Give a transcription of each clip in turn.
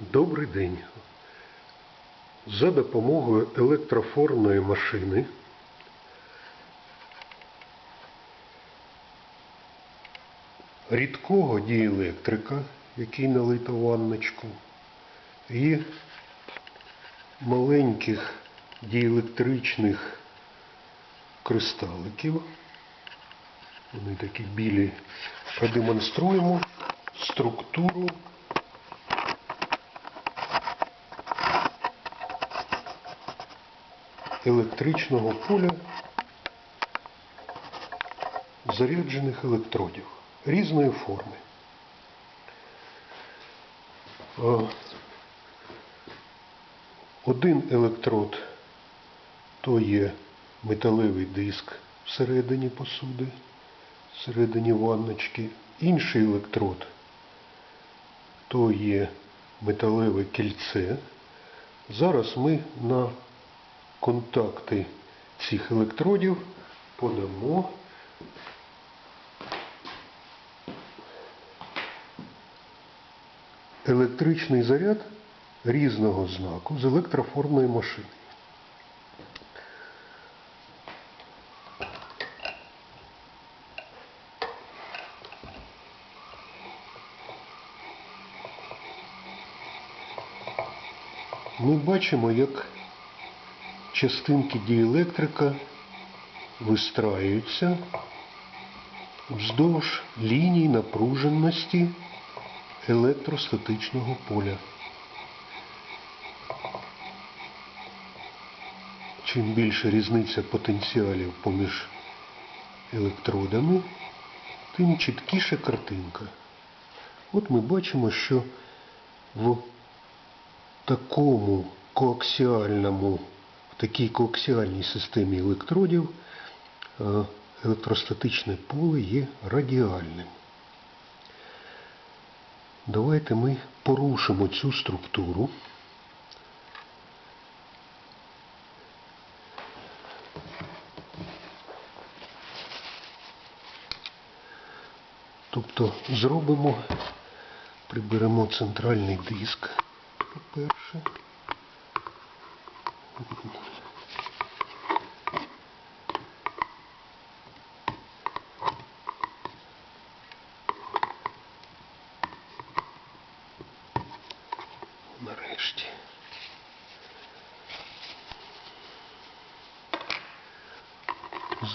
Добрий день. За допомогою електрофорної машини рідкого діелектрика, який налито ванночку, і маленьких діелектричних кристаликів. Вони такі білі. Продемонструємо структуру електричного поля заряджених електродів різної форми. Е, Один електрод то є металевий диск всередині посуди, всередині ванночки. Інший електрод то є металеве кільце. Зараз ми на контакти цих електродів подамо електричний заряд різного знаку з електроформної машини. Ми бачимо, як частинки діелектрика вистраюються вздовж ліній напруженості електростатичного поля. Чим більше різниця потенціалів поміж електродами, тим чіткіша картинка. От ми бачимо, що в такому коаксіальному, такій коаксіальній системі електродів е, електростатичне поле є радіальним. Давайте ми порушимо цю структуру. Тобто зробимо, приберемо центральний диск, по-перше. Нарешті.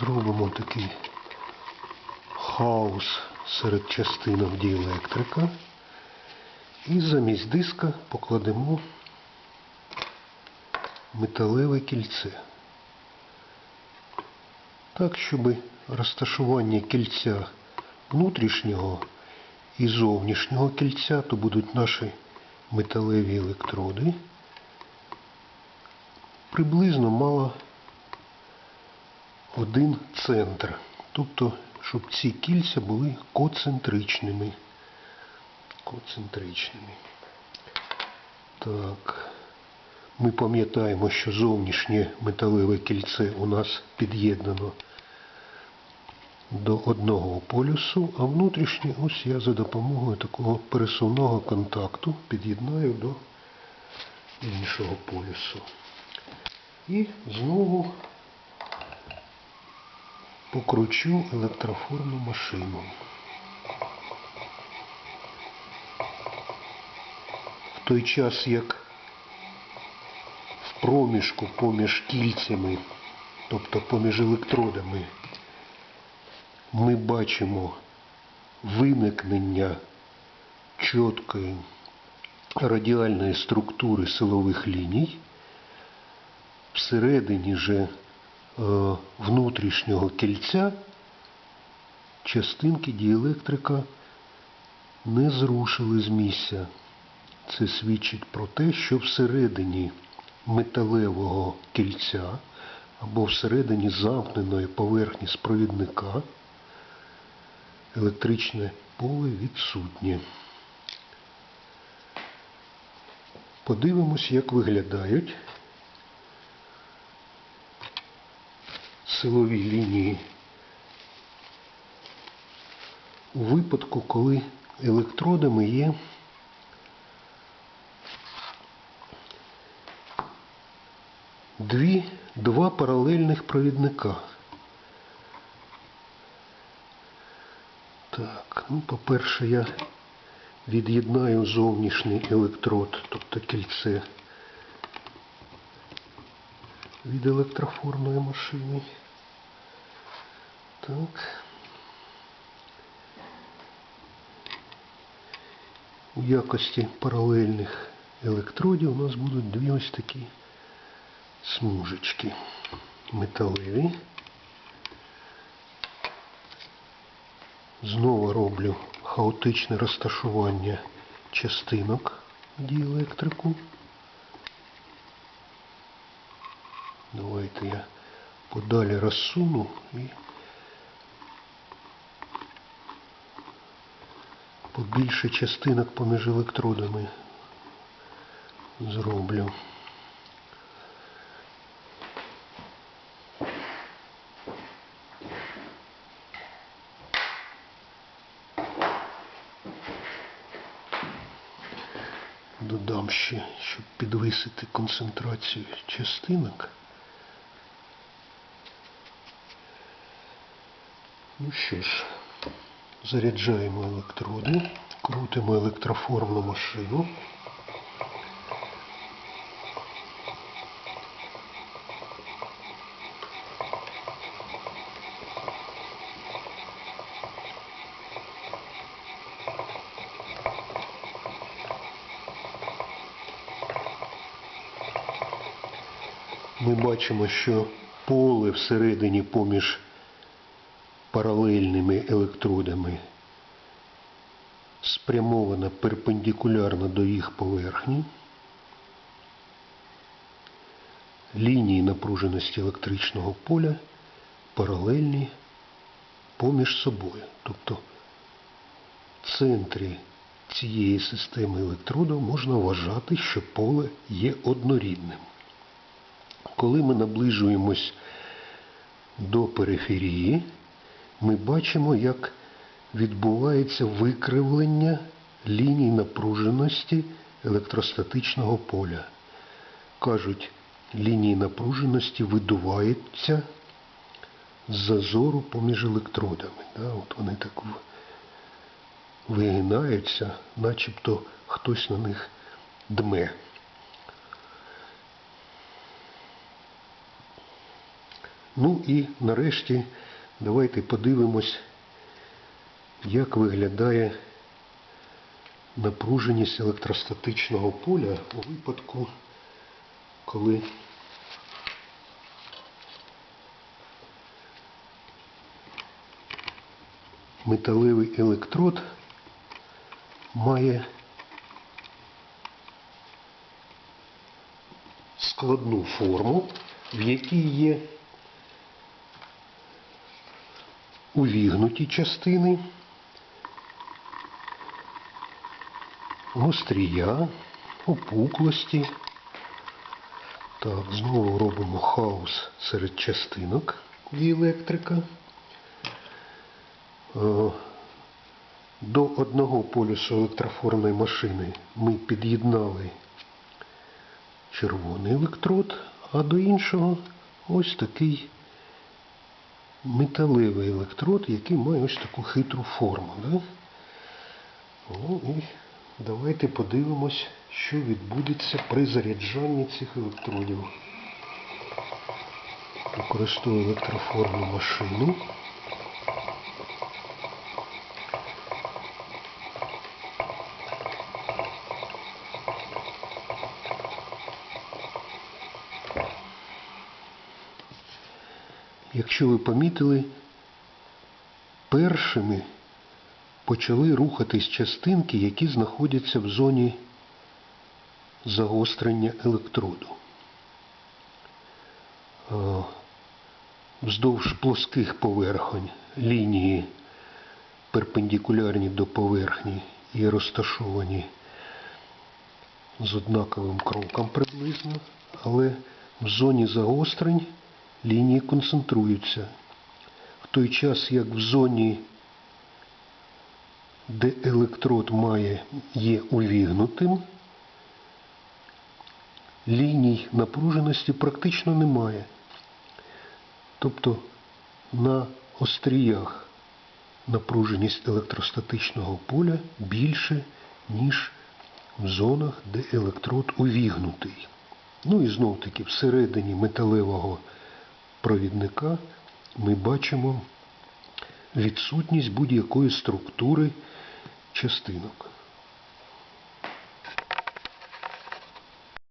Зробимо такий хаос серед частинок діелектрика. І замість диска покладемо металеве кільце. Так, щоб розташування кільця внутрішнього і зовнішнього кільця, то будуть наші металеві електроди, приблизно мало один центр. Тобто, щоб ці кільця були коцентричними. Коцентричними. Так. Ми пам'ятаємо, що зовнішнє металеве кільце у нас під'єднано до одного полюсу, а внутрішнє ось я за допомогою такого пересувного контакту під'єднаю до іншого полюсу. І знову покручу електроформну машину. В той час, як в проміжку поміж кільцями, тобто поміж електродами, ми бачимо виникнення чіткої радіальної структури силових ліній, всередині же внутрішнього кільця частинки діелектрика не зрушили з місця. Це свідчить про те, що всередині металевого кільця або всередині замкненої поверхні спровідника електричне поле відсутнє. Подивимось, як виглядають силовій лінії у випадку, коли електродами є дві, два паралельних провідника. Так, ну, по-перше, я від'єднаю зовнішній електрод, тобто кільце від електрофорної машини. Так. У якості паралельних електродів у нас будуть дві ось такі смужечки металеві. Знову роблю хаотичне розташування частинок діелектрику. Давайте я подалі розсуну і побільше частинок поміж електродами зроблю. Додам ще, щоб підвисити концентрацію частинок. Ну що ж, заряджаємо електроди, крутимо електроформну машину. Ми бачимо, що поле всередині поміж паралельними електродами спрямовано перпендикулярно до їх поверхні. Лінії напруженості електричного поля паралельні поміж собою. Тобто в центрі цієї системи електродів можна вважати, що поле є однорідним. Коли ми наближуємось до периферії, ми бачимо, як відбувається викривлення ліній напруженості електростатичного поля. Кажуть, лінії напруженості видуваються з зазору поміж електродами. Да? От вони так вигинаються, начебто хтось на них дме. Ну і нарешті давайте подивимось, як виглядає напруженість електростатичного поля у випадку, коли металевий електрод має складну форму, в якій є увігнуті частини, гострія, опуклості. Так, знову робимо хаос серед частинок діелектрика. Е, До одного полюсу електрофорної машини ми під'єднали червоний електрод, а до іншого ось такий металевий електрод, який має ось таку хитру форму. Да? Ну, і давайте подивимось, що відбудеться при заряджанні цих електродів. Використовую електроформу машину. Якщо ви помітили, першими почали рухатись частинки, які знаходяться в зоні загострення електроду. Е, Вздовж плоских поверхонь лінії перпендикулярні до поверхні і розташовані з однаковим кроком приблизно, але в зоні загострень лінії концентруються. В той час, як в зоні, де електрод має, є увігнутим, ліній напруженості практично немає. Тобто на остріях напруженість електростатичного поля більше, ніж в зонах, де електрод увігнутий. Ну і знов таки всередині металевого провідника ми бачимо відсутність будь-якої структури частинок.